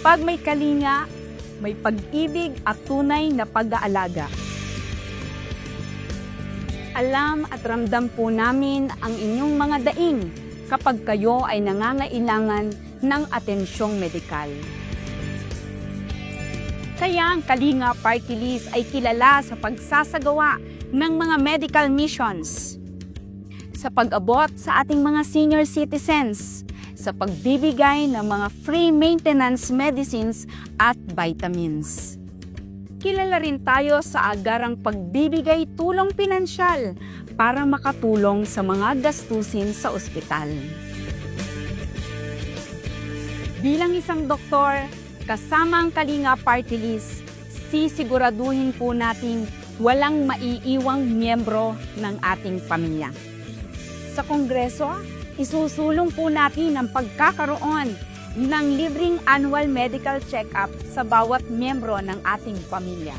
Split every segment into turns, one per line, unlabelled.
Kapag may kalinga, may pag-ibig at tunay na pag-aalaga. Alam at ramdam po namin ang inyong mga daing kapag kayo ay nangangailangan ng atensyong medikal. Kaya ang Kalinga Party List ay kilala sa pagsasagawa ng mga medical missions, sa pag-abot sa ating mga senior citizens, sa pagbibigay ng mga free maintenance medicines at vitamins. Kilala rin tayo sa agarang pagbibigay tulong pinansyal para makatulong sa mga gastusin sa ospital. Bilang isang doktor, kasama ang Kalinga Party List, sisiguraduhin po natin walang maiiwang miyembro ng ating pamilya. Sa Kongreso, isusulong po natin ang pagkakaroon ng libreng annual medical check-up sa bawat miyembro ng ating pamilya.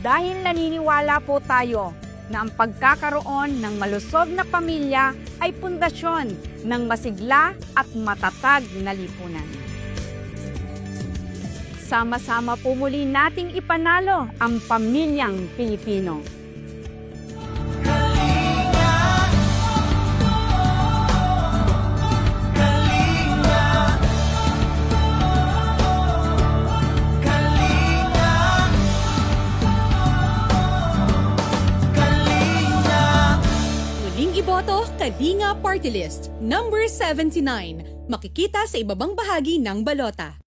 Dahil naniniwala po tayo na ang pagkakaroon ng malusog na pamilya ay pundasyon ng masigla at matatag na lipunan. Sama-sama po muli nating ipanalo ang pamilyang Pilipino.
Iboto, Kalinga Party List, number 79. Makikita sa ibabang bahagi ng balota.